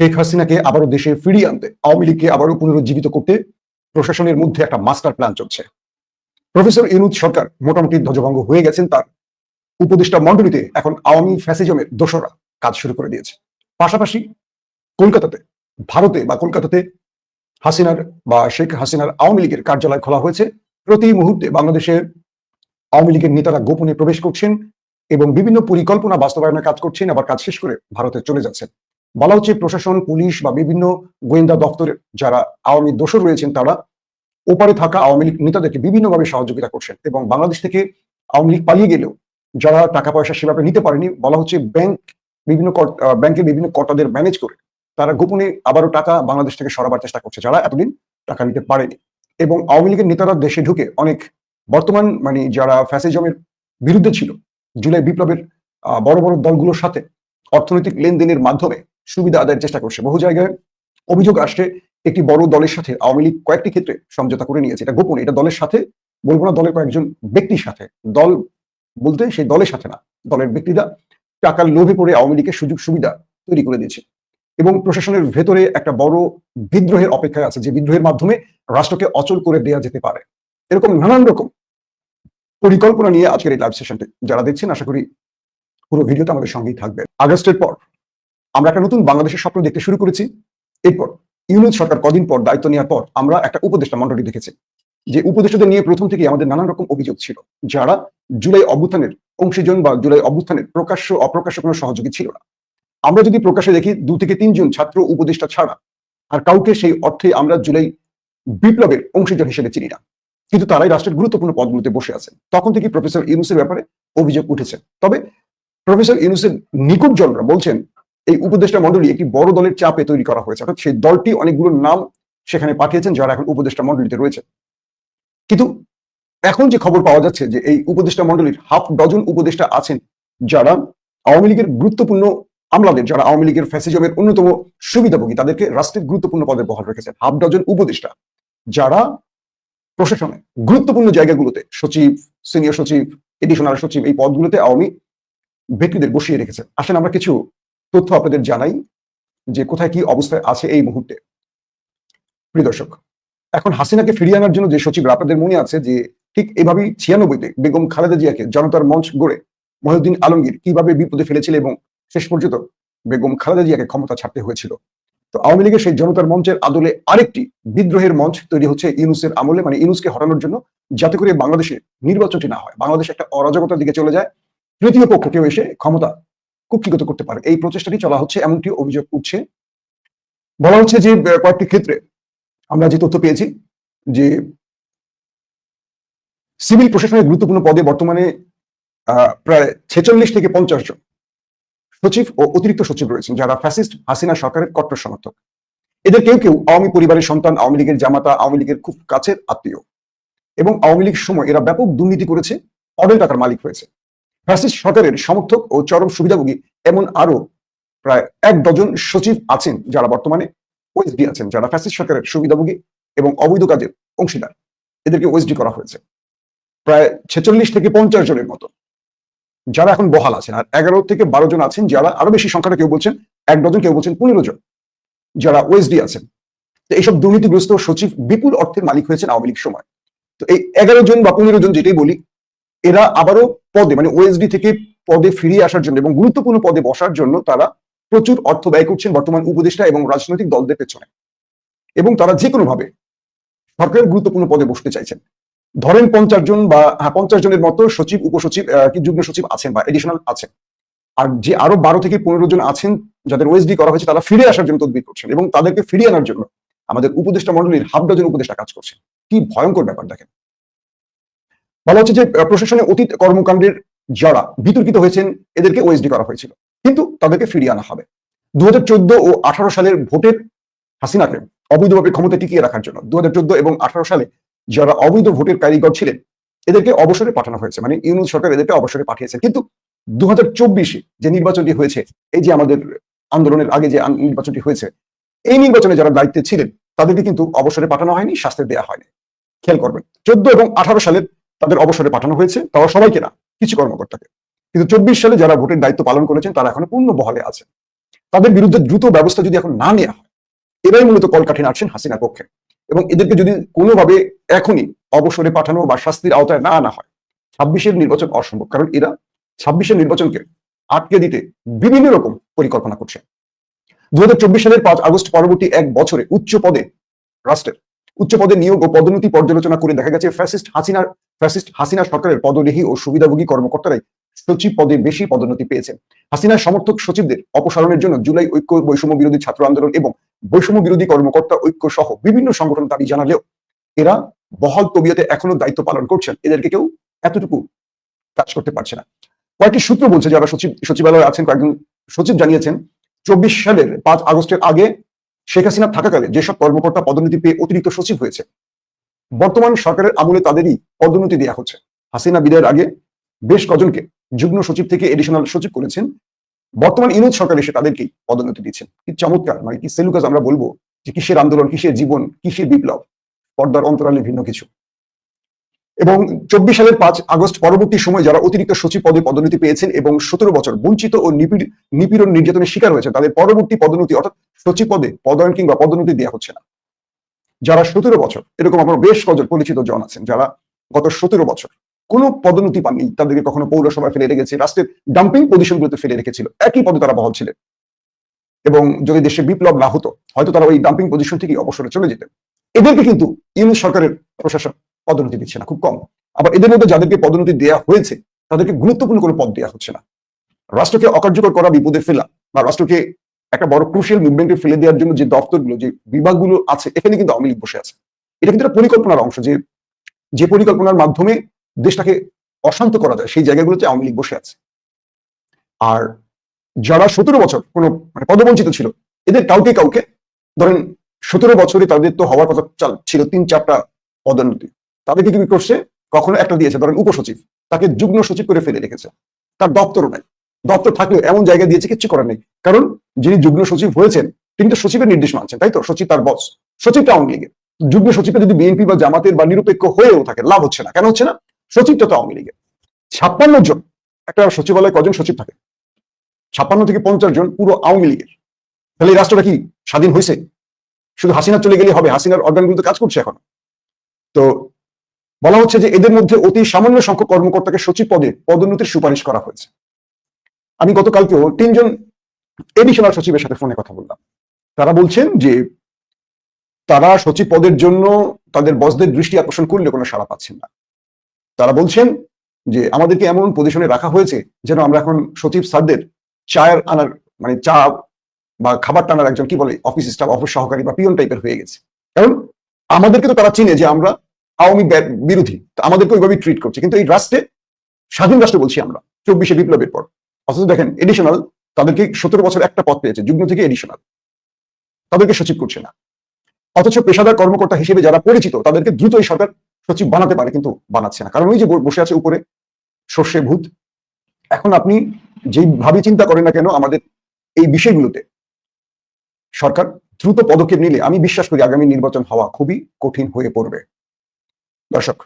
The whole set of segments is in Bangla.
শেখ হাসিনাকে আবারও দেশে ফিরিয়ে আনতে, আওয়ামী লীগকে আবারও পুনরুজ্জীবিত করতে প্রশাসনের মধ্যে একটা মাস্টার প্ল্যান চলছে। প্রফেসর ইনুদ সরকার মোটামুটি ধ্বজভঙ্গ হয়ে গেছেন তার উপদেষ্টা মন্ডলীতে এখন আওয়ামী ফ্যাসিজমের দোসরা কাজ শুরু করে দিয়েছে। পাশাপাশি কলকাতাতে, ভারতে বা কলকাতাতে হাসিনার বা শেখ হাসিনার আওয়ামী লীগের কার্যালয় খোলা হয়েছে। প্রতি মুহূর্তে বাংলাদেশের আওয়ামী লীগের নেতারা গোপনে প্রবেশ করছেন এবং বিভিন্ন পরিকল্পনা বাস্তবায়নের কাজ করছেন। আবার কাজ শেষ করে ভারতে চলে যাচ্ছেন। বলা হচ্ছে প্রশাসন, পুলিশ বা বিভিন্ন গোয়েন্দা দপ্তরের যারা আওয়ামী দোষর রয়েছেন তারা ওপারে থাকা আওয়ামী লীগ নেতাদেরকে বিভিন্নভাবে সহযোগিতা করছেন এবং বাংলাদেশ থেকে আওয়ামী লীগ পালিয়ে গেলেও যারা টাকা পয়সা সেভাবে নিতে পারেনি, বলা হচ্ছে ব্যাংক বিভিন্ন কর- ব্যাংকের বিভিন্ন কর্তাদের ম্যানেজ করে তারা গোপনে আবারও টাকা বাংলাদেশ থেকে সরাবার চেষ্টা করছে যারা এতদিন টাকা নিতে পারেনি। এবং আওয়ামী লীগের নেতারা দেশে ঢুকে অনেক বর্তমান মানে যারা ফ্যাসিজমের বিরুদ্ধে ছিল, জুলাই বিপ্লবের বড় বড় দলগুলোর সাথে অর্থনৈতিক লেনদেনের মাধ্যমে সুবিধা আদায়ের চেষ্টা করছে। বহু জায়গায় অভিযোগ আসছে, একটি বড় দলের সাথে আওয়ামী লীগ কয়েকটি ক্ষেত্রে সমঝোতা করে নিয়েছে। এটা গোপনে, এটা দলের সাথে, বলব না দলের কয়েকজন ব্যক্তির সাথে। দল বলতে সেই দলের সাথে না, দলের ব্যক্তিরা টাকার লোভে পড়ে আওয়ামী লীগের সুযোগ সুবিধা তৈরি করে দিয়েছে। এবং প্রশাসনের ভেতরে একটা বড় বিদ্রোহের অপেক্ষায় আছে, যে বিদ্রোহের মাধ্যমে রাষ্ট্রকে অচল করে দেওয়া যেতে পারে। এরকম নানান রকম পরিকল্পনা নিয়ে আজকের এই লাইভ সেশনটি যারা দেখছেন, আশা করি পুরো ভিডিওটা আমাদের সঙ্গেই থাকবে। আগস্টের পর আমরা একটা নতুন বাংলাদেশের স্বপ্ন দেখতে শুরু করেছি। এরপর ইউনুস সরকার কদিন পর দায়িত্ব নেওয়ার পর আমরা একটা উপদেষ্টা মন্ডলী দেখেছি। যে উপদেষ্টাদের নিয়ে প্রথম থেকে আমাদের নানান রকম অভিযোগ ছিল, যারা জুলাই অভ্যুত্থানের অংশীজন বা জুলাই অভ্যুত্থানের প্রকাশ্য অপ্রকাশ্য কোনো সহযোগী ছিল না। আমরা যদি প্রকাশ্যে দেখি, দু থেকে তিনজন ছাত্র উপদেষ্টা ছাড়া আর কাউকে সেই অর্থে আমরা জুলাই বিপ্লবের অংশীজন হিসেবে চিনি না। কিন্তু তারাই রাষ্ট্রের গুরুত্বপূর্ণ পদগুলোতে বসে আছেন। তখন থেকে প্রফেসর ইউনুসের ব্যাপারে অভিযোগ উঠেছে। তবে প্রফেসর ইউনুসের নিকুট জনরা বলছেন এই উপদেষ্টা মন্ডলী একটি বড় দলের চাপে তৈরি করা হয়েছে। অর্থাৎ সেই দলটি অনেকগুলো নাম সেখানে পাঠিয়েছেন যারা এখন উপদেষ্টা মন্ডলীতে রয়েছে। কিন্তু এখন যে খবর পাওয়া যাচ্ছে যে এই উপদেষ্টা মন্ডলীর হাফ ডজন উপদেষ্টা আছেন যারা আওয়ামী লীগের গুরুত্বপূর্ণ আমলাদের, যারা আওয়ামী লীগের ফ্যাসিজমের অন্যতম সুবিধাভোগী, তাদেরকে রাষ্ট্রের গুরুত্বপূর্ণ পদে বহাল রেখেছেন। হাফ ডজন উপদেষ্টা যারা প্রশাসনে গুরুত্বপূর্ণ জায়গাগুলোতে সচিব, সিনিয়র সচিব এডিশনাল সচিব এই পদগুলোতে আওয়ামী ব্যক্তিদের বসিয়ে রেখেছেন আসেন আমরা কিছু তথ্য আপনাদের জানাই যে কোথায় কি অবস্থায় আছে এই মুহূর্তে। প্রিয় দর্শক, এখন হাসিনাকে ফিরিয়ে আনার জন্য যে সচিব আপনাদের মনে আছে যে ঠিক এভাবেই ছিয়ানব্বইতে বেগম খালেদা জিয়াকে জনতার মঞ্চ গড়ে মহিউদ্দিন আলমগীর কীভাবে বিপদে ফেলেছিল এবং শেষ পর্যন্ত বেগম খালেদা জিয়াকে ক্ষমতা ছাড়তে হয়েছিল। তো আওয়ামী লীগের সেই জনতার মঞ্চের আদলে আরেকটি বিদ্রোহের মঞ্চ তৈরি হচ্ছে ইউনুসের আমলে মানে ইউনুসকে হটানোর জন্য যাতে করে বাংলাদেশে নির্বাচনটি না হয়। বাংলাদেশ একটা অরাজকতার দিকে চলে যায়। তৃতীয় পক্ষ কেউ এসে ক্ষমতা কুক্ষিগত করতে পারে। এই প্রচেষ্টাটি চলা হচ্ছে এমনটি অভিযোগ উঠছে। বলা হচ্ছে যে কয়েকটি ক্ষেত্রে আমরা যে তথ্য পেয়েছি যে সিভিল প্রশাসনের গুরুত্বপূর্ণ পদে বর্তমানে প্রায় ছেচল্লিশ থেকে পঞ্চাশ জন সচিব ও অতিরিক্ত সচিব রয়েছেন, যারা ফ্যাসিস্ট হাসিনা সরকারের কট্টর সমর্থক। এদের কেউ কেউ আওয়ামী পরিবারের সন্তান, আওয়ামী লীগের জামাতা, আওয়ামী লীগের খুব কাছের আত্মীয়। এবং আওয়ামী লীগ সময় এরা ব্যাপক দুর্নীতি করেছে, অডেল টাকার মালিক হয়েছে। ফ্যাসিস্ট সরকারের সমর্থক ও চরম সুবিধাভোগী এমন আরও প্রায় এক ডজন সচিব আছেন যারা বর্তমানে ওএসডি আছেন, যারা ফ্যাসিস্ট সরকারের সুবিধাভোগী এবং অবৈধ কাজের অংশীদার। এদেরকে ওএসডি করা হয়েছে। প্রায় ছেচল্লিশ থেকে পঞ্চাশ জনের মতো। যারা এখন বহাল আছেন। আর এগারো থেকে বারো জন আছেন যারা আরও বেশি সংখ্যাটা কেউ বলছেন, এক ডজন কেউ বলছেন পনেরো জন যারা ওএসডি আছেন। তো এইসব দুর্নীতিগ্রস্ত সচিব বিপুল অর্থের মালিক হয়েছেন আওয়ামী লীগ সময়। তো এই এগারো জন বা পনেরো জন যেটাই বলি এরা আবারও পদে মানে ওএসডি থেকে পদে ফিরিয়ে আসার জন্য এবং গুরুত্বপূর্ণ পদে বসার জন্য তারা প্রচুর অর্থ ব্যয় করছেন বর্তমান উপদেষ্টা এবং রাজনৈতিক দলদের পেছনে। এবং তারা যে কোনো ভাবে সরকারের গুরুত্বপূর্ণ পদে বসতে চাইছেন। ধরেন পঞ্চাশ জন বা হ্যাঁ পঞ্চাশ জনের মতো সচিব, উপসচিব কি যুগ্ম সচিব আছেন বা এডিশনাল আছেন। আর যে আরও বারো থেকে পনেরো জন আছেন যাদের ওএসডি করা হয়েছে, তারা ফিরে আসার জন্য তদবির করছেন এবং তাদেরকে ফিরিয়ে আনার জন্য আমাদের উপদেষ্টা মন্ডলীর হাফ ডজন উপদেষ্টা কাজ করছে কি ভয়ঙ্কর ব্যাপার দেখেন। বলা হচ্ছে যে আহ, প্রশাসনে অতীত কর্মকাণ্ডের যারা বিতর্কিত হয়েছেন এদেরকে ওএসডি করা হয়েছিল। কিন্তু তাদেরকে ফিরিয়ে আনা হবে। দু হাজার চোদ্দ ও আঠারো সালের ভোটের হাসিনাকে অবৈধভাবে ক্ষমতা টিকিয়ে রাখার জন্য দু এবং আঠারো সালে যারা অবৈধ ভোটের কারিগর ছিলেন এদেরকে অবসরে পাঠানো হয়েছে। মানে ইউনুস সরকার এদেরকে অবসরে পাঠিয়েছে কিন্তু দু হাজার চব্বিশ যে নির্বাচনটি হয়েছে এই যে আমাদের আন্দোলনের আগে যে নির্বাচনটি হয়েছে এই নির্বাচনে যারা দায়িত্বে ছিলেন তাদেরকে কিন্তু অবসরে পাঠানো হয়নি শাস্তি দেওয়া হয়নি। খেয়াল করবেন। চোদ্দ এবং আঠারো সালের তাদের অবসরে পাঠানো হয়েছে, তারা সবাইকে না, কিছু কর্মকর্তাকে। কিন্তু চব্বিশ সালে যারা ভোটের দায়িত্ব পালন করেছেন, তারা এখনও পূর্ণ বহালে আছে তাদের বিরুদ্ধে দ্রুত ব্যবস্থা যদি এখন না নেওয়া হয়, এরাই মূলত কলকাঠি নাড়ছেন হাসিনার পক্ষে। এবং এদেরকে যদি কোনোভাবে এখনই অবসরে পাঠানো বা শাস্তির আওতায় না আনা হয়, ছাব্বিশের নির্বাচন অসম্ভব। কারণ এরা ছাব্বিশের নির্বাচনকে আটকে দিতে বিভিন্ন রকম পরিকল্পনা করছে। দু হাজার চব্বিশ সালের পাঁচ আগস্ট পরবর্তী এক বছরে উচ্চ পদে রাষ্ট্রের উচ্চ পদে নিয়োগ ও পদোন্নতি পর্যালোচনা করে দেখা গেছে ফ্যাসিস্ট হাসিনার, ফ্যাসিস্ট হাসিনা সরকারের পদরেহী ও সুবিধাভোগী কর্মকর্তারাই সচিব পদে বেশি পদোন্নতি পেয়েছেন। হাসিনার সমর্থক সচিবদের অপসারণের জন্য জুলাই ঐক্য বৈষম্য বিরোধী ছাত্র আন্দোলন এবং বৈষম্য বিরোধী কর্মকর্তা ঐক্য সহ বিভিন্ন সংগঠন দাবি জানালেও এরা বহাল তবিয়তে এখনও দায়িত্ব পালন করছেন। এদেরকে কেউ এতটুকু কাজ করতে পারছে না। কয়েকটি সূত্র বলছে, যারা সচিব সচিবালয়ে আছেন, কয়েকজন সচিব জানিয়েছেন, চব্বিশ সালের পাঁচ আগস্টের আগে শেখ হাসিনা থাকাকালে যেসব কর্মকর্তা পদোন্নতি পেয়ে অতিরিক্ত সচিব হয়েছে, বর্তমান সরকারের আমলে তাদেরই পদোন্নতি দেওয়া হচ্ছে। হাসিনা বিদায়ের আগে বেশ কজনকে যুগ্ম সচিব থেকে এডিশনাল সচিব করেছেন। বর্তমান ইনুজ সরকার এসে তাদেরকেই পদোন্নতি দিচ্ছেন। কি চমৎকার মানে কি সেলুকাজ আমরা বলব যে কিসের আন্দোলন, কিসের জীবন, কিসের বিপ্লব, পর্দার অন্তরালে ভিন্ন কিছু। এবং চব্বিশ সালের পাঁচ আগস্ট পরবর্তী সময় যারা অতিরিক্ত সচিব পদে পদোন্নতি পেয়েছেন এবং সতেরো বছর বঞ্চিত ও নিপীড়- নিপীড়ন নির্যাতনের শিকার হয়েছে তাদের পরবর্তী পদোন্নতি অর্থাৎ সচিব পদে পদায়ন কিংবা পদোন্নতি দেওয়া হচ্ছে না। যারা সতেরো বছর, এরকম আমার বেশ কজন পরিচিত জন আছেন যারা গত সতেরো বছর কোনো পদোন্নতি পাননি, তাদেরকে কখনো পৌরসভায় ফেলে রেখেছে, রাষ্ট্রের ডাম্পিং পজিশনগুলোতে ফেলে রেখেছিল, একই পদে তারা বহাল ছিলেন। এবং যদি দেশে বিপ্লব না হতো, হয়তো তারা ওই ডাম্পিং পজিশন থেকে অবসরে চলে যেতেন। এদেরকে কিন্তু ইউনিট সরকারের প্রশাসন পদোন্নতি দিচ্ছে না, খুব কম। আবার এদের মধ্যে যাদেরকে পদোন্নতি দেওয়া হয়েছে, তাদেরকে গুরুত্বপূর্ণ কোনো পদ দেওয়া হচ্ছে না। রাষ্ট্রকে অকার্যকর করা বিপদে ফেলা বা রাষ্ট্রকে একটা বড় ক্রুশিয়াল মুভমেন্টে ফেলে দেওয়ার জন্য যে দপ্তরগুলো, যে বিভাগগুলো আছে, এখানে কিন্তু আওয়ামী লীগ বসে আছে। এটা কিন্তু একটা পরিকল্পনার অংশ যে যে পরিকল্পনার মাধ্যমে দেশটাকে অশান্ত করা যায়, সেই জায়গাগুলোতে আওয়ামী লীগ বসে আছে। আর যারা সতেরো বছর কোনো মানে পদবঞ্চিত ছিল, এদের কাউকে কাউকে ধরেন সতেরো বছরে তাদের তো হওয়ার কথা ছিল তিন চারটা পদোন্নতি। তাদেরকে কি করছে? কখনো একটা দিয়েছে, ধরেন উপসচিব, তাকে যুগ্ম সচিব করে ফেলে রেখেছে। তার দপ্তরও নাই। দপ্তর থাকলেও এমন জায়গায় দিয়েছে কিচ্ছু করার নেই। কারণ যিনি যুগ্ম সচিব হয়েছেন, তিনি তো সচিবের নির্দেশ মানছেন, তাই তো? সচিব তার বস সচিবটা আওয়ামী লীগের। যুগ্ম সচিবটা যদি বিএনপি বা জামাতের বা নিরপেক্ষ হয়েও থাকে, লাভ হচ্ছে না। কেন হচ্ছে না? সচিবটা তো আওয়ামী লীগের। ছাপ্পান্ন জন, একটা সচিবালয়ে কজন সচিব থাকে? ছাপ্পান্ন থেকে পঞ্চাশ জন পুরো আওয়ামী লীগের। তাহলে এই রাষ্ট্রটা কি স্বাধীন হয়েছে? শুধু হাসিনা চলে গেলে হবে? হাসিনার অর্গানগুলো তো কাজ করছে এখন? তো বলা হচ্ছে যে এদের মধ্যে অতি সামান্য সংখ্যক কর্মকর্তাকে সচিব পদে পদোন্নতির সুপারিশ করা হয়েছে। আমি গতকালকেও তিনজন এডিশনাল সচিবের সাথে ফোনে কথা বললাম। তারা বলছেন যে তারা সচিব পদের জন্য তাদের বসদের দৃষ্টি আকর্ষণ করলে কোনো সাড়া পাচ্ছেন না। তারা বলছেন যে আমাদেরকে এমন পজিশনে রাখা হয়েছে যেন আমরা এখন সচিব স্যারদের চায়ের আনার মানে চা বা খাবার টানার একজন কি বলে অফিস স্টাফ অফিস সহকারী বা পিয়ন টাইপের হয়ে গেছে। কারণ আমাদেরকে তো তারা চিনে যে আমরা আওয়ামী বিরোধী। আমাদেরকে ওইভাবে ট্রিট করছে। কিন্তু এই রাষ্ট্রে, স্বাধীন রাষ্ট্র বলছি আমরা, চব্বিশে বিপ্লবের পর। অথচ দেখেন এডিশনাল তাদেরকে সতেরো বছর একটা পদ পেয়েছে, যুগ্ম থেকে এডিশনাল তাদেরকে সচিব করছে না। অথচ পেশাদার কর্মকর্তা হিসেবে যারা পরিচিত, তাদেরকে দ্রুত এই সরকার সচিব বানাতে পারে, কিন্তু বানাচ্ছে না। কারণ ওই যে বসে আছে উপরে, সর্ষে ভূত। এখন আপনি যেইভাবে চিন্তা করেন না কেন, আমাদের এই বিষয়গুলোতে সরকার দ্রুত পদক্ষেপ নিলে, আমি বিশ্বাস করি আগামী নির্বাচন হওয়া খুবই কঠিন হয়ে পড়বে। দর্শক,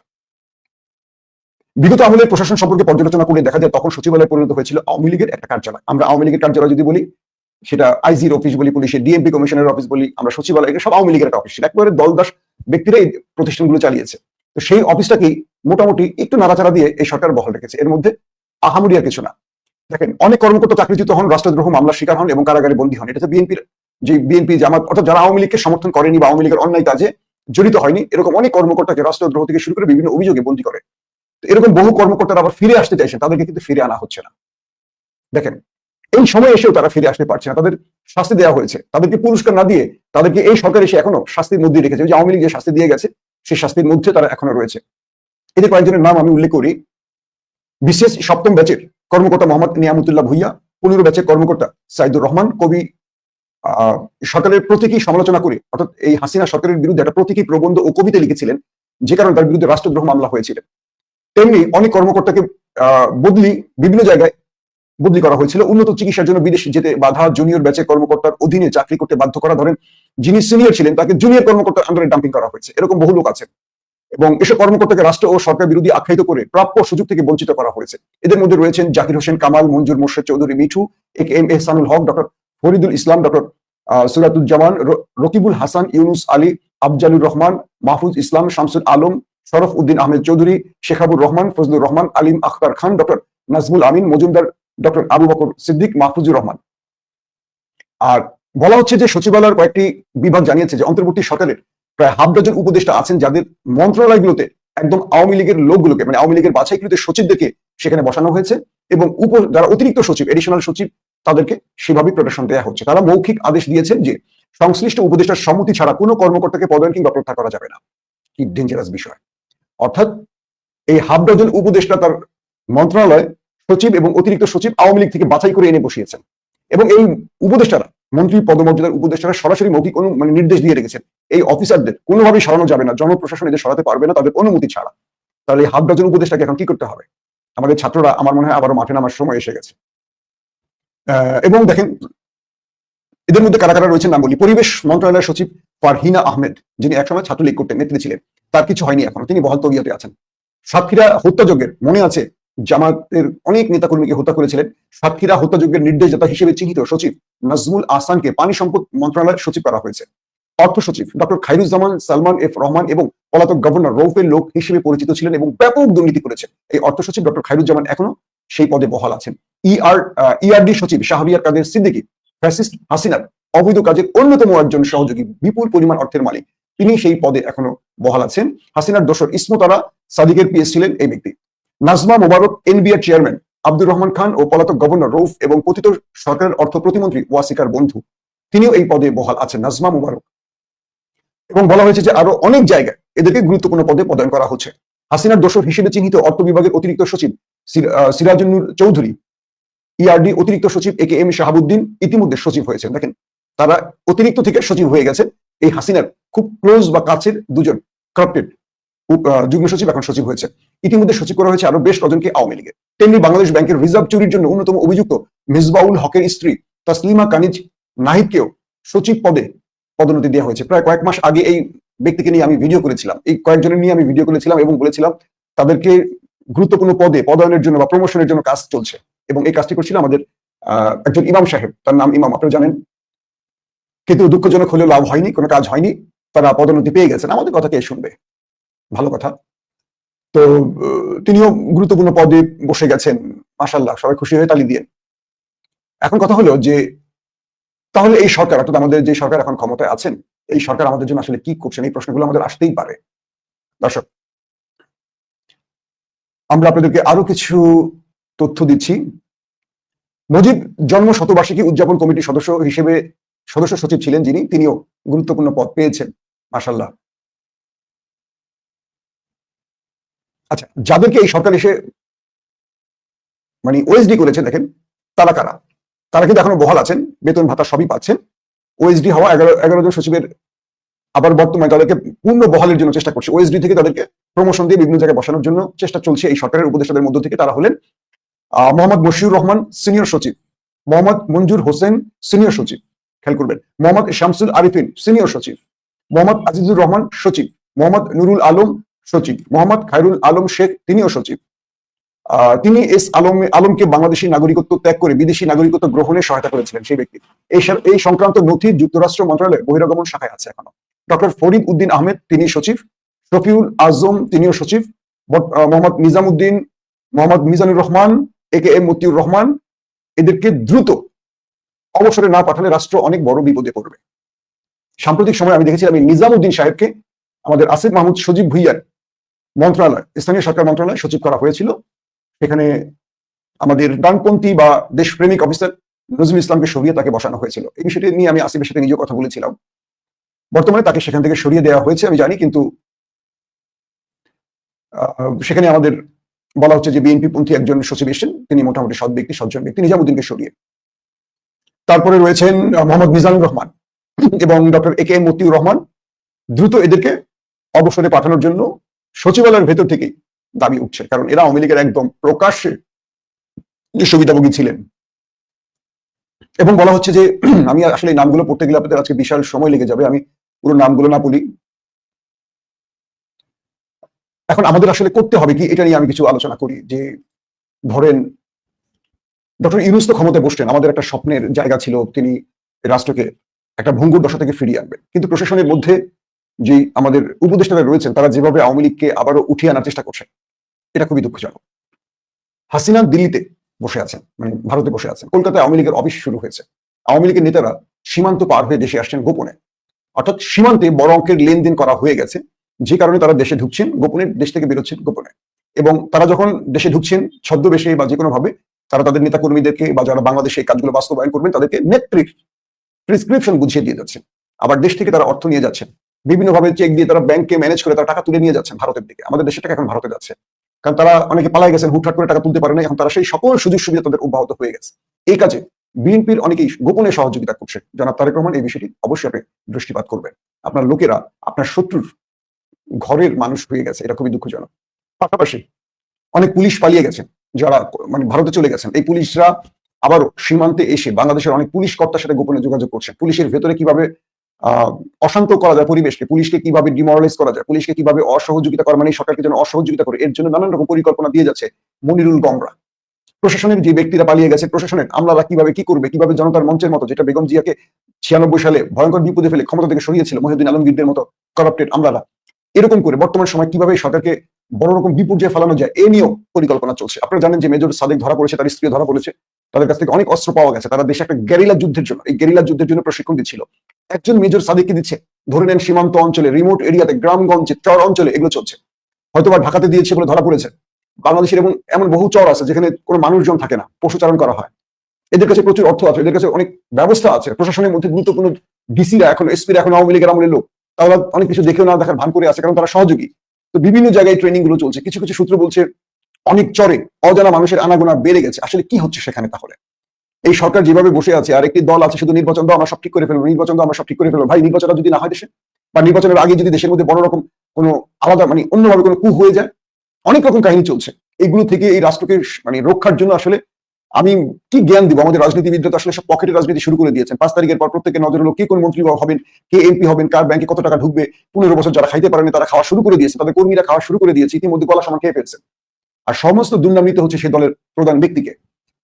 বিগত আমলের প্রশাসন সম্পর্কে পর্যালোচনা করে দেখা যায়, তখন সচিবালয়ে পরিণত হয়েছিল আওয়ামী লীগের একটা কার্যালয়। আমরা আওয়ামী লীগের কার্যালয় যদি বলি, সেটা আইজির অফিস বলি, পুলিশের ডিএমপি কমিশনের অফিস বলি, আমরা সচিবালয় সব আওয়ামী লীগের একটা অফিস ছিল। একেবারে দলদাস ব্যক্তিরা এই প্রতিষ্ঠানগুলো চালিয়েছে। তো সেই অফিসটাকেই মোটামুটি একটু নাড়াচাড়া দিয়ে এই সরকার বহাল রেখেছে। এর মধ্যে আহামরি কিছু না। দেখেন, অনেক কর্মকর্তা চাকরিচ্যুত হন, রাষ্ট্রদ্রোহ মামলার শিকার হন এবং কারাগারে বন্দী হন। এটা তো বিএনপির যে বিএনপি জামাত, অর্থাৎ যারা আওয়ামী লীগকে সমর্থন করেনি বা আওয়ামী লীগের অন্যায় কাজে জড়িত হয়নি, এরকম অনেক কর্মকর্তাকে রাষ্ট্রদ্রোহ থেকে শুরু করে বিভিন্ন অভিযোগে বন্দী করে। এরকম বহু কর্মকর্তারা আবার ফিরে আসতে চাইছেন, তাদেরকে কিন্তু ফিরে আনা হচ্ছে না। দেখেন, এই সময় এসেও তারা ফিরে আসতে পারছে না, তাদের শাস্তি দেওয়া হয়েছে। তাদেরকে পুরস্কার না দিয়ে তাদেরকে এই সরকার এসে এখনও শাস্তির মধ্যে রেখেছে যে আওয়ামী লীগ যে শাস্তি দিয়ে গেছে, সেই শাস্তির মধ্যে তারা এখনও রয়েছে। এদের কয়েকজনের নাম আমি উল্লেখ করি। বিশেষ সপ্তম ব্যাচের কর্মকর্তা মোহাম্মদ নিয়ামতুল্লাহ ভুইয়া, পনেরো ব্যাচের কর্মকর্তা সাইদুর রহমান, কবি সরকারের প্রতীকী সমালোচনা করে, অর্থাৎ এই হাসিনা সরকারের বিরুদ্ধে একটা প্রতীকী প্রবন্ধ ও কবিতা লিখেছিলেন, যে কারণে তার বিরুদ্ধে রাষ্ট্রদ্রোহ মামলা হয়েছিল। তেমনি অনেক কর্মকর্তাকে বদলি, বিভিন্ন জায়গায় বদলি করা হয়েছিল। উন্নত চিকিৎসার জন্য বিদেশে যেতে বাধা জুনিয়র ব্যাচের কর্মকর্তার অধীনে চাকরি করতে বাধ্য করা। ধরেন, যিনি সিনিয়র ছিলেন, তাকে জুনিয়র কর্মকর্তার আন্ডারে ডাম্পিং করা হয়েছে। এরকম বহু লোক আছেন। এবং এসব কর্মকর্তাকে রাষ্ট্র ও সরকার বিরোধী আখ্যায়িত করে প্রাপ্য সুযোগ থেকে বঞ্চিত করা হয়েছে। এদের মধ্যে রয়েছেন Zakir Hossain Kamal, Manzur Morshed Chowdhury, Mithu, A K M Ehsanul Haque, doctor Fariduli Islam, doctor Suratuzzaman Rakibul Hasan, Yunus Ali, Afzalur Rahman, Mahfuz Islam, Shamsul Alam, Sharaf Uddin Ahmed Chowdhury Shekhabur Rahman, Fazlur Rahman, Alim Akhtar Khan, doctor Nazmul Amin, Majumdar doctor Abu Bakar Siddique, Mahfuzur Rahman. আর বলা হচ্ছে যে সচিবালয়ের কয়েকটি বিভাগ জানিয়েছে যে অন্তর্বর্তী সরকারের প্রায় হাফ ডজন উপদেষ্টা আছেন যাদের মন্ত্রণালয়গুলোতে একদম আওয়ামী লীগের লোকগুলোকে মানে আওয়ামী লীগের বাছাইকৃত সচিবদেরকে সেখানে বসানো হয়েছে এবং উপ যারা অতিরিক্ত সচিব এডিশনাল সচিব তাদেরকে সেভাবেই প্রোটেকশন দেওয়া হচ্ছে। তারা মৌখিক আদেশ দিয়েছেন যে সংশ্লিষ্ট উপদেষ্টার সম্মতি ছাড়া কোনো কর্মকর্তাকে পদায়ন কিংবা প্রত্যাহার করা যাবে না। কি ডেঞ্জারাস বিষয়। অর্থাৎ এই হাফ ডজন উপদেষ্টা তার মন্ত্রণালয় সচিব এবং অতিরিক্ত সচিব আওয়ামী লীগ থেকে বাছাই করে এনে বসিয়েছেন। এবং এই উপদেষ্টারা, মন্ত্রী, পদমর্যাদার উপদেষ্টারা সরাসরি মৌখিক মানে নির্দেশ দিয়ে রেখেছেন। এই অফিসারদের কোনোভাবেই সরানো যাবে না, জনপ্রশাসন এদের সরাতে পারবে না, তাদের অনুমতি ছাড়া। তাহলে এই হাফ ডজন উপদেষ্টাকে এখন কি করতে হবে? আমাদের ছাত্ররা, আমার মনে হয়, আবারও মাঠে নামার সময় এসে গেছে। এবং দেখেন, এদের মধ্যে কারা কারা রয়েছেন নাম বলি। পরিবেশ মন্ত্রণালয়ের সচিব ফারহিনা আহমেদ, যিনি একসময় ছাত্রলীগ করতেন নেত্রী ছিলেন। তার কিছু হয়নি এখনও। তিনি বহাল তবিয়াতে আছেন। সাতক্ষীরা হত্যাযজ্ঞের মনে আছে, জামাতের অনেক নেতাকর্মীকে হত্যা করেছিলেন। সাতক্ষীরা হত্যাযজ্ঞের নির্দেশদাতা হিসেবে চিহ্নিত সচিব নাজমুল আহসানকে পানি সম্পদ মন্ত্রণালয়ের সচিব করা হয়েছে। অর্থ সচিব ডক্টর খাইরুজ্জামান সালমান এফ রহমান এবং পলাতক গভর্নর রৌফের লোক হিসেবে পরিচিত ছিলেন এবং ব্যাপক দুর্নীতি করেছেন। এই অর্থ সচিব ডক্টর খাইরুজ্জামান এখনও সেই পদে বহাল আছেন। ইআর ইআরডি সচিব শাহরিয়ার কাদের সিদ্দিকী, ফ্যাসিস্ট হাসিনার অবৈধ কাজের অন্যতম একজন সহযোগী বিপুল পরিমাণ অর্থের মালিক, তিনি সেই পদে এখনও বহাল আছেন। হাসিনার দোসর ইসমতারা সাদিকের পিএস ছিলেন এই ব্যক্তি। নাজমা মোবারক এনবিআর চেয়ারম্যান, আব্দুর রহমান খান ও পলাতক গভর্নর রৌফ এবং পতিত সরকারের অর্থ প্রতিমন্ত্রী ওয়াসিকার বন্ধু, তিনিও এই পদে বহাল আছেন, নাজমা মোবারক। এবং বলা হয়েছে যে আরও অনেক জায়গায় এদেরকে গুরুত্বপূর্ণ পদে প্রদান করা হচ্ছে। হাসিনার দোসর হিসেবে চিহ্নিত অর্থ বিভাগের অতিরিক্ত সচিব সিরাজুন্নুর চৌধুরী ইআরডি অতিরিক্ত সচিব এ কে এম শাহাবুদ্দিন ইতিমধ্যে সচিব হয়েছেন। দেখেন, তারা অতিরিক্ত থেকে সচিব হয়ে গেছে এই হাসিনার খুব ক্লোজ বা কাছের দুজন কারাপ্টেড যুগ্ম সচিব এখন সচিব হয়েছে। ইতিমধ্যে সচিব করা হয়েছে আরও বেশ কজনকে আওয়ামী লীগের। তেমনি বাংলাদেশ ব্যাংকের রিজার্ভ চুরির জন্য অন্যতম অভিযুক্ত মিসবাউল হকের স্ত্রী তাসলিমা কানিজ নাহিদকেও সচিব পদে পদোন্নতি দেওয়া হয়েছে। প্রায় কয়েক মাস আগে এই ব্যক্তিকে নিয়ে আমি ভিডিও করেছিলাম। এই কয়েকজনের নিয়ে আমি ভিডিও করেছিলাম এবং বলেছিলাম, তাদেরকে গুরুত্বপূর্ণ পদে, পদায়নের জন্য বা প্রমোশনের জন্য কাজ চলছে। এবং এই কাজটি করছিল আমাদের একজন ইমাম সাহেব। তার নাম ইমাম আপনারা জানেন। কিন্তু দুঃখজনক হলেও লাভ হয়নি, কোনো কাজ হয়নি। তারা পদোন্নতি পেয়ে গেছেন। আমাদের কথা কে শুনবে? ভালো কথা। তো তিনিও গুরুত্বপূর্ণ পদে বসে গেছেন। মাসাল্লাহ সবাই খুশি হয়ে তালি দিয়ে এখন কথা হলো যে, তাহলে এই সরকার, অর্থাৎ আমাদের যে সরকার এখন ক্ষমতায় আছেন, এই সরকার আমাদের জন্য আসলে কি করছেন, এই প্রশ্নগুলো আমাদের আসতেই পারে। দর্শক আমরা আপনাদেরকে আরও কিছু তথ্য দিচ্ছি। নজিব জন্ম শতবার্ষিকী উদযাপন কমিটির সদস্য হিসেবে সদস্য সচিব ছিলেন যিনি, তিনিও গুরুত্বপূর্ণ পদ পেয়েছেন মাসাল্লাহ আচ্ছা যাদেরকে এই সরকার এসে মানে ওএসডি করেছে, দেখেন, তারা কারা? তারা কিন্তু এখনও বহাল আছেন, বেতন ভাতা সবই পাচ্ছেন। ওএসডি হওয়া এগারো এগারো জন সচিবের আবার বর্তমানে তাদেরকে পূর্ণ বহালের জন্য চেষ্টা করছে। ওএসডি থেকে তাদেরকে প্রমোশন দিয়ে বিভিন্ন জায়গায় বসানোর জন্য চেষ্টা চলছে এই সরকারের উপদেষ্টাদের মধ্য থেকে। তারা হলেন মোহাম্মদ মশিউর রহমান সিনিয়র সচিব। মোহাম্মদ মঞ্জুর হোসেন সিনিয়র সচিব। খেয়াল করবেন, মোহাম্মদ শামসুল আরিফিন সিনিয়র সচিব। মোহাম্মদ আজিজুর রহমান, সচিব। মোহাম্মদ নুরুল আলম, সচিব। মোহাম্মদ খায়রুল আলম শেখ, তিনিও সচিব। তিনি এস আলম, আলমকে বাংলাদেশি নাগরিকত্ব ত্যাগ করে বিদেশি নাগরিকত্ব গ্রহণে সহায়তা করেছিলেন সেই ব্যক্তি। এই সংক্রান্ত নথি যুক্তরাষ্ট্র মন্ত্রণালয়ের বহিরাগমন শাখায় আছে এখনও। ডক্টর ফরিদ উদ্দিন আহমেদ, তিনি সচিব। শফিউল আজম, তিনিও সচিব। Mohammad Nizamuddin, Mohammad Mizanur Rahman A K M Motiur Rahman. এদেরকে দ্রুত অবসরে না পাঠালে রাষ্ট্র অনেক বড় বিপদে পড়বে। সাম্প্রতিক সময় আমি দেখেছিলাম এই নিজামুদ্দিন সাহেবকে আমাদের আসিফ মাহমুদ সজীব ভুইয়ার মন্ত্রণালয়, স্থানীয় সরকার মন্ত্রণালয় সচিব করা হয়েছিল। সেখানে আমাদের ডানপন্থী বা দেশপ্রেমিক অফিসার নজরুল ইসলামকে সরিয়ে তাকে বসানো হয়েছিল। এই বিষয়টি নিয়ে আমি আসিফের সাথে নিজেও কথা বলেছিলাম। বর্তমানে তাকে সেখান থেকে সরিয়ে দেওয়া হয়েছে, আমি জানি, কিন্তু সেখানে আমাদের বলা হচ্ছে যে বিএনপি পন্থী একজন সচিব এসেছেন। তিনি মোটামুটি সৎ ব্যক্তি, সজ্জন ব্যক্তি, নিজামুদ্দিনকে সরিয়ে। তারপরে রয়েছেন মোহাম্মদ মিজানুর রহমান এবং doctor A K Motiur Rahman. দ্রুত এদেরকে অবসরে পাঠানোর জন্য সচিবালয়ের ভেতর থেকেই দাবি উঠছে। কারণ এরা আওয়ামী লীগের একদম প্রকাশ্যে সুবিধাভোগী ছিলেন। এবং বলা হচ্ছে যে, আমি আসলে নামগুলো পড়তে গেলে আপনাদের আজকে বিশাল সময় লেগে যাবে। আমি পুরো নামগুলো না বলি। এখন আমাদের আসলে করতে হবে কি? এটা নিয়ে আমি কিছু আলোচনা করি যে, ধরেন, ডক্টর ইউনুস তো ক্ষমতায় বসছেন আমাদের একটা স্বপ্নের জায়গা ছিল তিনি রাষ্ট্রকে একটা ভঙ্গুর দশা থেকে ফিরিয়ে আনবেন। কিন্তু প্রশাসনের মধ্যে যে আমাদের উপদেষ্টারা রয়েছেন, তারা যেভাবে আওয়ামী লীগকে আবারও উঠিয়ে আনার চেষ্টা করছেন, এটা খুবই দুঃখজনক। হাসিনা দিল্লিতে বসে আছেন মানে ভারতে বসে আছেন। কলকাতায় আওয়ামী লীগের অফিস শুরু হয়েছে। আওয়ামী লীগের নেতারা সীমান্ত পার হয়ে দেশে আসছেন গোপনে। অর্থাৎ সীমান্তে বড় অঙ্কের লেনদেন করা হয়ে গেছে। যে কারণে তারা দেশে ঢুকছেন, গোপনে দেশ থেকে বেরোচ্ছেন গোপনে। এবং তারা যখন দেশে ঢুকছেন, ছদ্মবেশে বা যে ভাবে, তারা তাদের নেতা কর্মীদেরকে বা যারা বাংলাদেশে এই কাজগুলো বাস্তবায়ন করবেন, তাদেরকে নেত্রিক প্রেসক্রিপশন বুঝিয়ে দিয়ে যাচ্ছেন। আবার দেশ থেকে তারা অর্থ নিয়ে যাচ্ছেন। বিভিন্নভাবে চেক দিয়ে তারা ব্যাংকে ম্যানেজ করে তারা টাকা তুলে নিয়ে যাচ্ছেন ভারতের দিকে। আমাদের দেশের টাকা এখন ভারতে যাচ্ছে। কারণ তারা অনেকে পালাই গেছেন, হুটহাট করে টাকা তুলতে পারে না এখন তারা সেই সকল সুযোগ সুবিধা তাদের অব্যাহত হয়ে গেছে। এই কাজে বিএনপির অনেকেই গোপনে সহযোগিতা করছে জনাব তারেক রহমান এই বিষয়টি অবশ্যই আপনি দৃষ্টিপাত করবেন। আপনার লোকেরা, আপনার শত্রুর ঘরের মানুষ হয়ে গেছে, এটা খুবই দুঃখজনক। পাশাপাশি অনেক পুলিশ পালিয়ে গেছেন যারা মানে ভারতে চলে গেছেন। এই পুলিশরা আবারও সীমান্তে এসে বাংলাদেশের অনেক পুলিশ কর্তার সাথে গোপনে যোগাযোগ করছেন পুলিশের ভেতরে কীভাবে অশান্ত করা যায় পরিবেশকে, পুলিশকে কীভাবে ডিমোরালাইজ করা যায়, পুলিশকে কীভাবে অসহযোগিতা করা মানে সরকারকে যেন অসহযোগিতা করে, এর জন্য নানান রকম পরিকল্পনা দিয়ে যাচ্ছে মনিরুল গমরা প্রশাসনের যে ব্যক্তিরা পালিয়ে গেছে, প্রশাসনের আমলারা কীভাবে কি করবে, কীভাবে জনতার মঞ্চের মতো, যেটা বেগম জিয়াকে ছিয়ানব্বই সালে ভয়ঙ্কর বিপদে ফেলে ক্ষমতা থেকে সরিয়েছিল, মহিউদ্দিন আলমগীরদের মতো করাপ্টেড আমলারা এরকম করে বর্তমান সময় কীভাবে সরকারকে বড় রকম বিপর্যয়ে ফেলানো যায়, এ নিয়েও পরিকল্পনা চলছে। আপনারা জানেন যে মেজর সাদেক ধরা পড়েছে, তার স্ত্রী ধরা পড়েছে, তাদের কাছ থেকে অনেক অস্ত্র পাওয়া গেছে। তারা দেশে একটা গেরিলা যুদ্ধের জন্য, এই গেরিলা যুদ্ধের জন্য প্রশিক্ষণ দিচ্ছিল। একজন মেজর সাদেককে দিচ্ছে, ধরে নেন সীমান্ত অঞ্চলে রিমোট এরিয়াতে গ্রামগঞ্জে চর অঞ্চলে এগুলো চলছে। হয়তো বা ঢাকাতে দিয়েছে বলে ধরা পড়েছে। বাংলাদেশের এবং এমন বহু চর আছে যেখানে কোনো মানুষজন থাকে না, পশুচারণ করা হয়। এদের কাছে প্রচুর অর্থ আছে, এদের কাছে অনেক ব্যবস্থা আছে। প্রশাসনের মধ্যে গুরুত্বপূর্ণ ডিসিরা এখন এসপিরা এখন, আওয়ামী লীগের আমলের লোক। তারা অনেক কিছু দেখেও না দেখার ভান করে আছে, কারণ তারা সহযোগী। তো বিভিন্ন জায়গায় ট্রেনিংগুলো চলছে, কিছু কিছু সূত্র বলছে অনেক চরে অজানা মানুষের আনাগোনা বেড়ে গেছে। আসলে কি হচ্ছে সেখানে তাহলে? এই সরকার যেভাবে বসে আছে আর একটি দল আছে, শুধু নির্বাচন আমরা সব ঠিক করে ফেলব, নির্বাচন আমরা সব ঠিক করে ফেলব। ভাই, নির্বাচনটা যদি না হয় দেশে, বা নির্বাচনের আগে যদি দেশের মধ্যে বড় রকম কোনো আলাদা মানে অন্যভাবে কোনো কু হয়ে যায়, অনেক রকম কাহিনী চলছে। এগুলো থেকে এই রাষ্ট্রকে মানে রক্ষার জন্য আসলে আমি কি জ্ঞান দিব? আমাদের রাজনীতিবিদরা তো আসলে সব পকেটের রাজনীতি শুরু করে দিয়েছেন। পাঁচ তারিখের পর প্রত্যেকের নজর হলো কে কোন মন্ত্রী হবেন, কে এমপি হবেন, কার ব্যাংকে কত টাকা ঢুকবে, পনেরো বছর যারা খাইতে পারেনি তারা খাওয়া শুরু করে দিয়েছে, তাদের কর্মীরা খাওয়া শুরু করে দিয়েছে, ইতিমধ্যে গলা সমান খেয়ে ফেলছে। আর সমস্ত দুর্নামিত হচ্ছে সেই দলের প্রধান ব্যক্তিকে।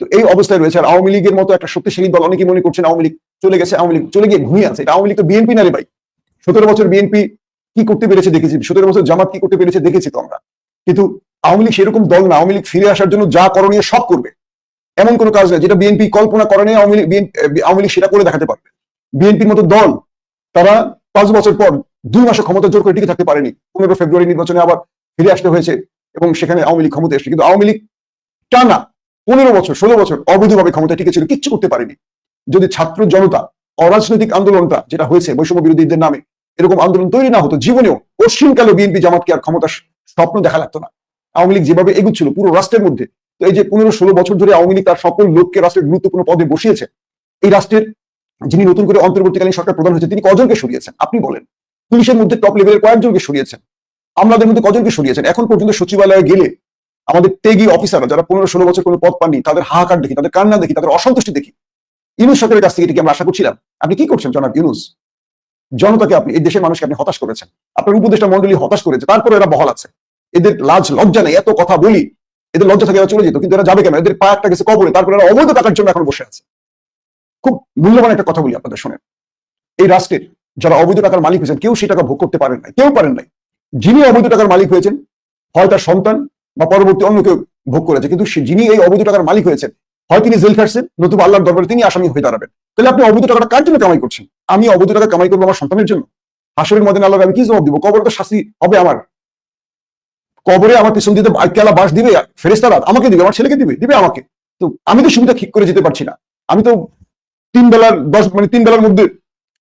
তো এই অবস্থায় রয়েছে, আর আওয়ামী লীগের মতো একটা শক্তিশালী দল অনেকে মনে করছেন আওয়ামী লীগ চলে গেছে, আওয়ামী লীগ চলে গিয়ে ঘুমিয়ে আছে। এটা আওয়ামী লীগ তো বিএনপি না রে ভাই। সতেরো বছর বিএনপি কি করতে পেরেছে দেখেছি। সতেরো বছর জামাত কি করতে পেরেছে দেখেছি তো আমরা। কিন্তু আওয়ামী লীগ সেরকম দল না। আওয়ামী লীগ ফিরে আসার জন্য যা করণীয় সব করবে। এমন কোনো কাজ নেই যেটা বিএনপি কল্পনা করেনি আওয়ামী লীগ সেটা করে দেখাতে পারবে। বিএনপির মতো দল, তারা পাঁচ বছর পর দুই মাসে ক্ষমতা জোর করে টিকে থাকতে পারেনি। পনেরো ফেব্রুয়ারি নির্বাচনে আবার ফিরে আসতে হয়েছে এবং সেখানে আওয়ামী লীগ ক্ষমতা এসেছে। কিন্তু আওয়ামী লীগ টানা পনেরো বছর, ষোলো বছর অবৈধভাবে ক্ষমতা টিকে ছিল, কিচ্ছু করতে পারেনি। যদি ছাত্র জনতা, অরাজনৈতিক আন্দোলনটা যেটা হয়েছে বৈষম্য বিরোধীদের নামে, এরকম আন্দোলন তৈরি না হতো, জীবনেও পশ্চিমকালে বিএনপি জামাতকে আর ক্ষমতার স্বপ্ন দেখা লাগতো না। আওয়ামী লীগ যেভাবে এগুচ্ছিল পুরো রাষ্ট্রের মধ্যে তো এই যে পনেরো ষোলো বছর ধরে আওয়ামী লীগ তার সকল লোককে রাষ্ট্রের গুরুত্বপূর্ণ পদে বসিয়েছে, এই রাষ্ট্রের যিনি নতুন করে অন্তর্বর্তীকালীন সরকার প্রধান হয়েছে তিনি কজনকে সরিয়েছেন? আপনি বলেন। পুলিশের মধ্যে টপ লেভেলের কয়েকজনকে সরিয়েছেন। আমলাদের মধ্যে কজনকে সরিয়েছেন? এখন পর্যন্ত সচিবালয়ে গেলে আমাদের তেগি অফিসাররা যারা পনেরো ষোলো বছর কোনো পদ পাননি, তাদের হাহাকার দেখি, তাদের কান্না দেখি, তাদের অসন্তুষ্টি দেখি। ইউনুস সরকারের কাছ থেকে এটি আমরা আশা করছিলাম। আপনি কি করছেন জনাব ইউনুস? জনতাকে আপনি, এই দেশের মানুষকে আপনি হতাশ করেছেন। আপনার উপদেষ্টা মন্ডলী হতাশ করেছে, তারপরে এরা বহাল আছে। এদের লাজ, লজ্জা নেই, এত কথা বলি। এদের লজ্জা থেকে চলে যেত, কিন্তু এরা যাবে কেন? এদের পা একটা গেছে কবরে তারপরে এরা অবৈধ টাকার জন্য এখন বসে আছে। খুব মূল্যবান একটা কথা বলি আপনাদের শোনেন এই রাষ্ট্রের যারা অবৈধ টাকার মালিক হয়েছেন, কেউ সেই টাকা ভোগ করতে পারেন নাই, কেউ পারেন নাই। যিনি অবৈধ টাকার মালিক হয়েছেন, হয় তার সন্তান বা পরবর্তী অন্য কেউ ভোগ করেছে, কিন্তু যিনি এই অবৈধ টাকার মালিক হয়েছেন, হয় তিনি জেল খাটছেন, নতুবা আল্লাহর দরবারে তিনি আসামি হয়ে দাঁড়াবেন। তাহলে আপনি অবৈধ টাকাটা কার জন্য কামাই করছেন? আমি অবৈধ টাকা কামাই করব আমার সন্তানের জন্য? হাসরের মধ্যে আল্লাহ আমি কি জবাব দিব? কবর তো শাস্তি হবে আমার। কবরে আমার পিছন দিতে কেলা বাস দিবে ফেরেস্তারা আমাকে দিবে, আমার ছেলেকে দিবে দিবে আমাকে। তো আমি তো সুবিধা ঠিক করে যেতে পারছি না। আমি তো তিন বেলার, দশ মানে তিন বেলার মধ্যে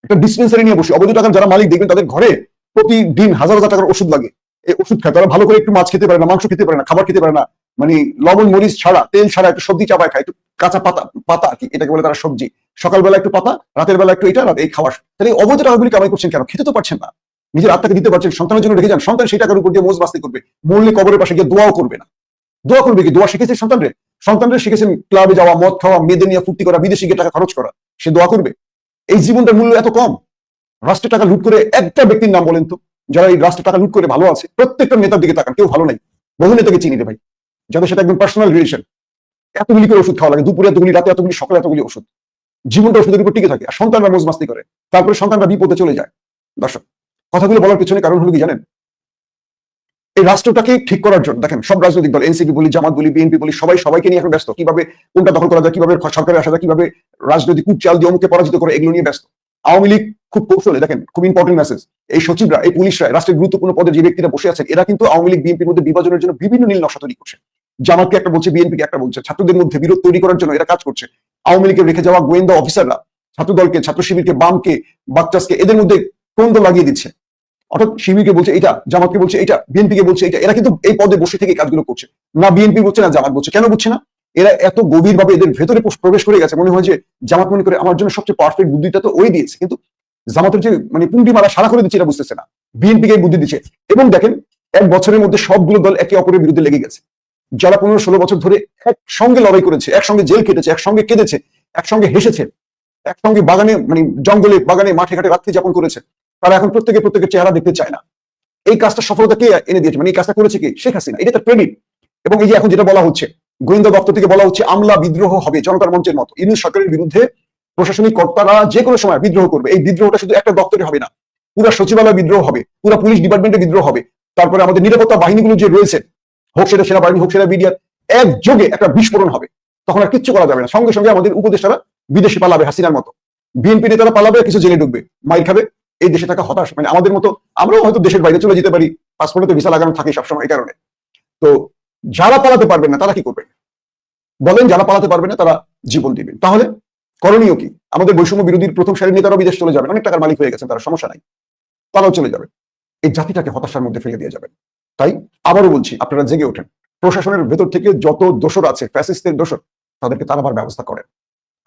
একটা ডিসপেন্সারি নিয়ে বসি। অবৈধ টাকার যারা মালিক দেখবেন, তাদের ঘরে প্রতিদিন হাজার হাজার টাকার ওষুধ লাগে। এই ওষুধ খায়, তারা ভালো করে একটু মাছ খেতে পারে না, মাংস খেতে পারে না, খাবার খেতে পারে না। মানে লবণ, মরিচ ছাড়া, তেল ছাড়া একটু সবজি চাপায় খায়, একটু কাঁচা পাতা পাতা আর কি, এটাকে বলে তারা সবজি। সকালবেলা একটু পাতা, রাতের বেলা একটু এটা, রাত এই খাওয়া তাহলে অবৈধ টাকাগুলি কামাই করছেন কেন? খেতে তো পারছেন না। নিজের আত্মাকে দিতে পারছেন, সন্তানের জন্য রেখে যান, সন্তান সেই টাকার উপর দিয়ে মোজ বাস্তি করবে, মরলে কবরের পাশে গিয়ে দোয়াও করবে না। দোয়া করবে কি? দোয়া শিখেছে সন্তানরে? সন্তানরা শিখেছেন ক্লাবে যাওয়া, মদ খাওয়া, মেয়েদের নিয়ে ফুর্তি করা, বিদেশি গিয়ে টাকা খরচ করা, সে দোয়া করবে। এই জীবনটার মূল্য এত কম? রাষ্ট্রের টাকা লুট করে একটা ব্যক্তির নাম বলেন তো, যারা এই রাষ্ট্রের টাকা লুট করে ভালো আছে, প্রত্যেকটা নেতার দিকে তাকান, কেউ ভালো নাই। বহু নেতাকে চিনি রে ভাই, যাদের সাথে একদম পার্সোনাল রিলেশন এতগুলি করে ওষুধ খাওয়া লাগে, দুপুরে এতগুলি, রাতে এতগুলি, সকালে এতগুলি ওষুধ। জীবনটা ওষুধের উপর টিকে থাকে, আর সন্তানরা মোজ মাস্তি করে। তারপরে সন্তানরা বিপদে চলে যায়। দর্শক কথাগুলো বলার পিছনে কারণ হলো কি জানেন? এই রাষ্ট্রটাকে ঠিক করার জন্য, দেখেন, সব রাজনৈতিক দল এনসিপি বলি, জামাত বলি বিএনপি বলি, সবাই সবাইকে নিয়ে এখন ব্যস্ত। কীভাবে কোনটা দখল করা যায়, কীভাবে সরকারে আসা যায়, কীভাবে রাজনৈতিক কুচাল দিয়ে অমুকে পরাজিত করে, এগুলো নিয়ে ব্যস্ত। আওয়ামী লীগ খুব কৌশলে, দেখেন, খুব ইম্পর্টেন্ট মেসেজ এই সচিবরা, এই পুলিশরা রাষ্ট্রের গুরুত্বপূর্ণ পদে যে ব্যক্তিরা বসে আছেন, এরা কিন্তু আওয়ামী লীগ বিএনপির মধ্যে বিভাজনের জন্য বিভিন্ন নীল নকশা তৈরি করছে। জামাতকে একটা বলছে বিএনপিকে একটা বলছে, ছাত্রদের মধ্যে বিরোধ তৈরি করার জন্য এরা কাজ করছে। আওয়ামী লীগের রেখে যাওয়া গোয়েন্দা অফিসাররা ছাত্র দলকে ছাত্র শিবিরকে বামকে বাচ্চাসকে এদের মধ্যে দ্বন্দ্ব লাগিয়ে দিচ্ছে? অর্থাৎ শিবিরকে বলছে এটা, জামাতকে বলছে এটা, বিএনপিকে বলছে এটা, এরা কিন্তু এই পদে বসে থেকে কাজগুলো করছে। না বিএনপি বলছে, না জামাত বলছে। কেন বলছে না? এরা এত গভীরভাবে এদের ভেতরে প্রবেশ করে গেছে। মনে হয় যে জামাত মনে করে আমার জন্য সবচেয়ে পারফেক্ট বুদ্ধিটা তো ওই দিয়েছে। কিন্তু জামাতের যে মানে পুন্ডি মারা সারা করে দিচ্ছে এটা বুঝতেছে না। বিএনপিকে বুদ্ধি দিচ্ছে। এবং দেখেন, এক বছরের মধ্যে সবগুলো দল একে অপরের বিরুদ্ধে লেগে গেছে। যারা পনেরো ষোলো বছর ধরে একসঙ্গে লড়াই করেছে, একসঙ্গে জেল কেটেছে একসঙ্গে কেঁদেছে, একসঙ্গে হেসেছে, একসঙ্গে বাগানে মানে জঙ্গলে, বাগানে মাঠে ঘাটে রাত্রি যাপন করেছে তারা এখন প্রত্যেকে প্রত্যেকের চেহারা দেখতে চায় না। এই কাজটা সফলতা কে এনে দিয়েছে? মানে এই কাজটা করেছে কে? শেখ হাসিনা। এটা তার ক্রেডিট এবং এই যে এখন যেটা বলা হচ্ছে, গোয়েন্দা দপ্তর থেকে বলা হচ্ছে, আমলা বিদ্রোহ হবে জনতার মঞ্চের মতো। ইউনিট সরকারের বিরুদ্ধে প্রশাসনিক কর্তারা যে কোনো সময় বিদ্রোহ করবে। এই বিদ্রোহটা শুধু একটা দপ্তরে হবে না। পুরো সচিবালয় বিদ্রোহ হবে, পুরো পুলিশ ডিপার্টমেন্টে বিদ্রোহ হবে। তারপরে আমাদের নিরাপত্তা বাহিনীগুলো যে রয়েছে, হোক সেটা সেনাবাহিনী, হোক সেটা বিডিআর, একযোগে একটা বিস্ফোরণ হবে। তখন আর কিচ্ছু করা যাবে না। সঙ্গে সঙ্গে আমাদের উপদেষ্টারা বিদেশে পালাবে হাসিনার মতো। বিএনপি নেতারা পালাবে, কিছু জেলে ঢুকবে, মাইর খাবে। এই দেশে থাকা হতাশ। মানে আমাদের মতো আমরাও হয়তো দেশের বাইরে চলে যেতে পারি, পাসপোর্টে তো ভিসা লাগানো থাকে সবসময় এই কারণে। তো যারা পালাতে পারবেন না, তারা কি করবেন বলেন, যারা পালাতে পারবে না, তারা জীবন দিবেন তাহলে করণীয় কি? আমাদের বৈষম্য বিরোধীর প্রথম সারির নেতারাও বিদেশ চলে যাবেন। অনেক টাকার মালিক হয়ে গেছেন, তারা সমস্যা নাই। তারাও চলে যাবে। এই জাতিটাকে হতাশার মধ্যে ফেলে দিয়ে যাবেন। তাই আবারও বলছি, আপনারা জেগে ওঠেন। প্রশাসনের ভেতর থেকে যত দোষর আছে, ফ্যাসিস্টের দোষর, তাদেরকে তারাবার ব্যবস্থা করেন।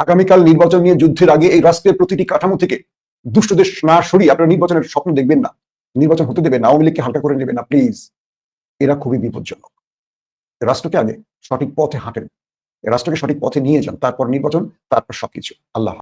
আগামীকাল নির্বাচন নিয়ে যুদ্ধের আগে এই রাষ্ট্রের প্রতিটি কাঠামো থেকে দুষ্টদের না সরিয়ে আপনারা নির্বাচনের স্বপ্ন দেখবেন না। নির্বাচন হতে দেবেন আওয়ামী লীগকে হালকা করে নেবেন না প্লিজ এরা খুবই বিপজ্জনক। রাষ্ট্রকে আগে সঠিক পথে হাঁটেন। রাষ্ট্রকে সঠিক পথে নিয়ে যান, তারপর নির্বাচন, তারপর সবকিছু। আল্লাহ